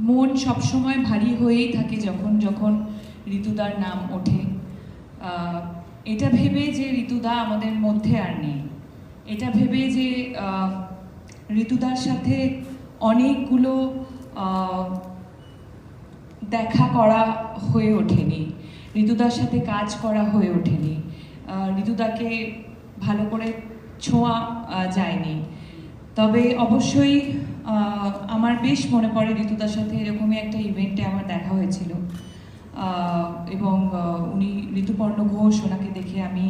মন সবসময় ভারী হয়েই থাকে যখন যখন ঋতুদার নাম ওঠে। এটা ভেবে যে ঋতুদা আমাদের মধ্যে আর নেই। এটা ভেবে যে ঋতুদার সাথে অনেকগুলো দেখা করা হয়ে ওঠেনি। ঋতুদার সাথে কাজ করা হয়ে ওঠেনি। ঋতুদাকে ভালো করে ছোঁয়া যায়নি। তবে অবশ্যই আমার বেশ মনে পড়ে ঋতুদার সাথে এরকমই একটা ইভেন্টে আমার দেখা হয়েছিল। এবং উনি ঋতুপর্ণ ঘোষ, ওনাকে দেখে আমি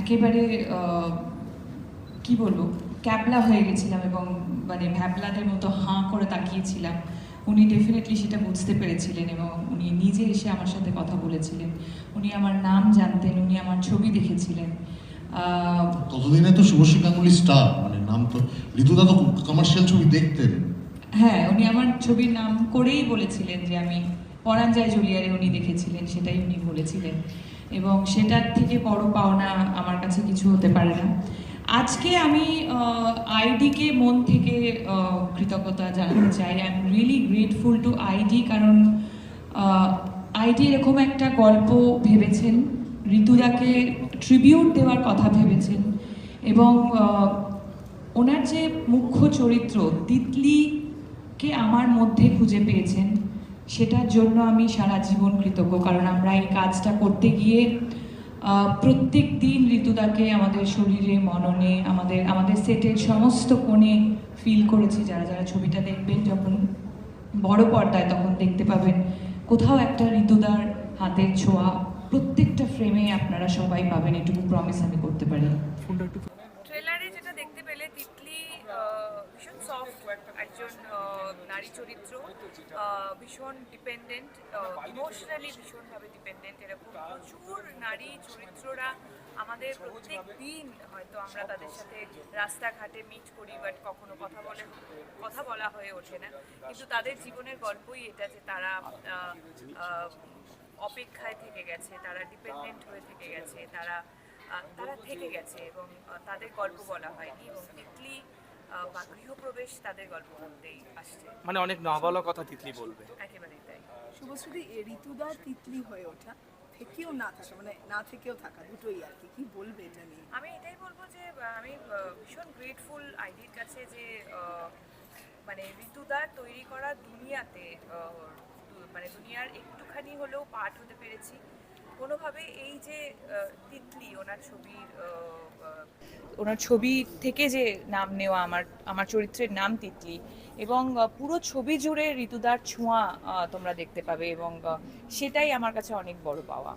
একেবারে কি বলব, ক্যাবলা হয়ে গেছিলাম এবং মানে ভ্যাবলাদের মতো হাঁ করে তাকিয়েছিলাম। উনি ডেফিনেটলি সেটা বুঝতে পেরেছিলেন এবং উনি নিজে এসে আমার সাথে কথা বলেছিলেন। উনি আমার নাম জানতেন, উনি আমার ছবি দেখেছিলেন। ততদিনে তো শুভশ্রী গাঙ্গুলি স্টার নাম তো ঋতুদা তো কমার্শিয়াল ছবি দেখতেন। হ্যাঁ উনি আমার ছবির নাম করেই বলেছিলেন যে আমি পরাঞ্জয় জুলিয়ারে উনি দেখেছিলেন, সেটাই উনি বলেছিলেন। এবং সেটার থেকে বড় পাওনা আমার কাছে কিছু হতে পারে না। আজকে আমি আইডিকে মন থেকে কৃতজ্ঞতা জানাতে চাই। I am really grateful to ID কারণ আইডি এরকম একটা গল্প ভেবেছেন ঋতুদাকে ট্রিবিউট দেওয়ার কথা ভেবেছেন এবং ওনার যে মুখ্য চরিত্র তিতলিকে আমার মধ্যে খুঁজে পেয়েছেন, সেটার জন্য আমি সারা জীবন কৃতজ্ঞ। কারণ আমরা এই কাজটা করতে গিয়ে প্রত্যেক দিন ঋতুদাকে আমাদের শরীরে, মননে, আমাদের আমাদের সেটের সমস্ত কোণে ফিল করেছি। যারা যারা ছবিটা দেখবেন, যখন বড় পর্দায় তখন দেখতে পাবেন, কোথাও একটা ঋতুদার হাতের ছোঁয়া প্রত্যেকটা ফ্রেমে আপনারা সবাই পাবেন। এটুকু প্রমিস আমি করতে পারি। একজন নারী চরিত্র ভীষণ ডিপেন্ডেন্ট ইমোশনালি ভীষণভাবে ডিপেন্ডেন্ট এরকম প্রচুর নারী চরিত্ররা আমাদের প্রত্যেক দিন হয়তো আমরা তাদের সাথে রাস্তাঘাটে মিট করি বাট কখনো কথা বলে, কথা বলা হয়ে ওঠে না। কিন্তু তাদের জীবনের গল্পই এটা যে তারা অপেক্ষায় থেকে গেছে, তারা ডিপেন্ডেন্ট হয়ে থেকে গেছে, তারা তারা থেকে গেছে এবং তাদের গল্প বলা হয়নি এবং বা গৃহপ্রবেশ তাদের গল্প বলতেই আসছে। মানে অনেক নবলা কথা তিতলি বলবে। একেবারেই তাই। শুভশ্রী ঋতুদার তিতলি হয়ে ওঠা থেকেও না থাকা মানে না থেকেও থাকা দুটোই আর কি। কি বলবে এটা নিয়ে? আমি এটাই বলব যে আমি ভীষণ গ্রেটফুল আইডির কাছে যে আহ, মানে ঋতুদার তৈরি করা দুনিয়াতে মানে দুনিয়ার একটুখানি হলেও পার্ট হতে পেরেছি। কোনোভাবে এই যে তিতলি ওনার ছবির ওনার ছবি থেকে যে নাম নেওয়া, আমার আমার চরিত্রের নাম তিতলি এবং পুরো ছবি জুড়ে ঋতুদার ছোঁয়া তোমরা দেখতে পাবে এবং সেটাই আমার কাছে অনেক বড় পাওয়া।